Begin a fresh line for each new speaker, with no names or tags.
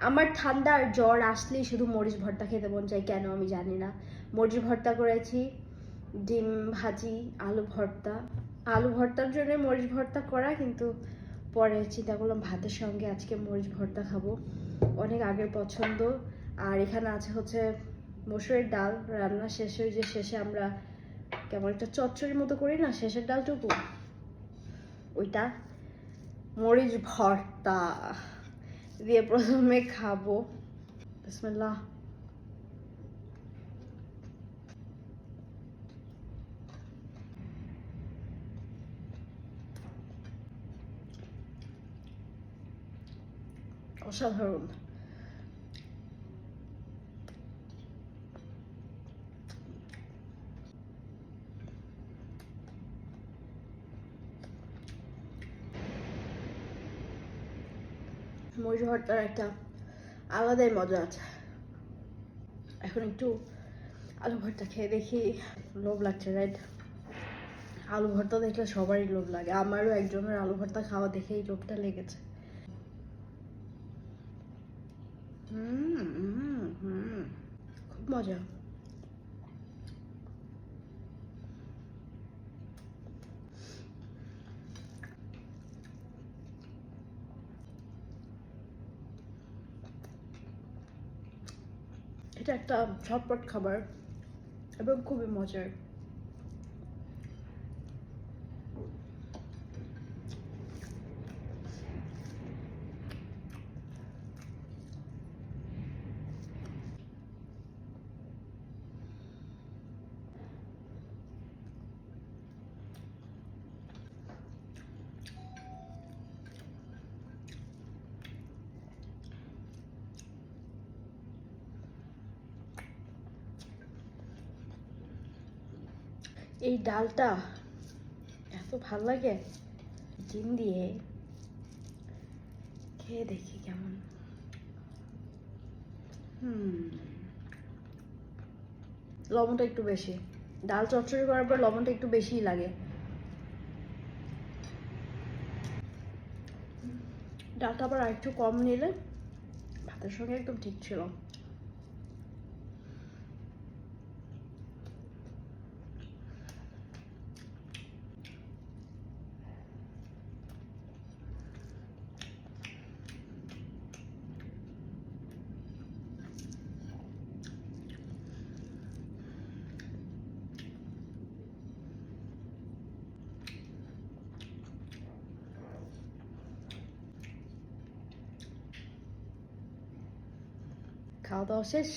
আমার ঠান্ডা আর জ্বর আসলেই শুধু মরিচ ভর্তা খেতে মন চাই কেন আমি জানি না। মরিচ ভর্তা করেছি, ডিম ভাজি, আলু ভর্তা। আলু ভর্তার জন্য মরিচ ভর্তা করা, কিন্তু পরে চিন্তা করলাম ভাতের সঙ্গে আজকে মরিচ ভর্তা খাব। অনেক আগের পছন্দ। আর এখানে আছে হচ্ছে মসুরের ডাল। রান্না শেষ হয়ে যে শেষে আমরা কেমন একটা চচ্চড়ির মতো করি না, শেষের ডালটুকু? ওইটা মরিচ ভর্তা। দিয়ে প্রথমে খাব বিসমিল্লাহ অসাধারণ মরিচ ভর্তার একটা আলাদাই মজা আছে। এখন একটু আলু ভর্তা খেয়ে দেখি, লোভ লাগছে রাইট আলু ভর্তা দেখলে সবারই লোভ লাগে, আমারও একজনের আলু ভর্তা খাওয়া দেখেই লোভটা লেগেছে। খুব মজা। এটা একটা ঝটপট খাবার এবং খুবই মজার। এই ডালটা এত ভালো লাগে। ডিম দিয়ে খেয়ে দেখি কেমন। হুম। লবণটা একটু বেশি। ডাল চচ্চড়ি করার পর লবণটা একটু বেশিই লাগে। ডালটা আবার আরেকটু কম নিলে ভাতের সঙ্গে একদম ঠিক ছিল। খাওয়া দাওয়া শেষ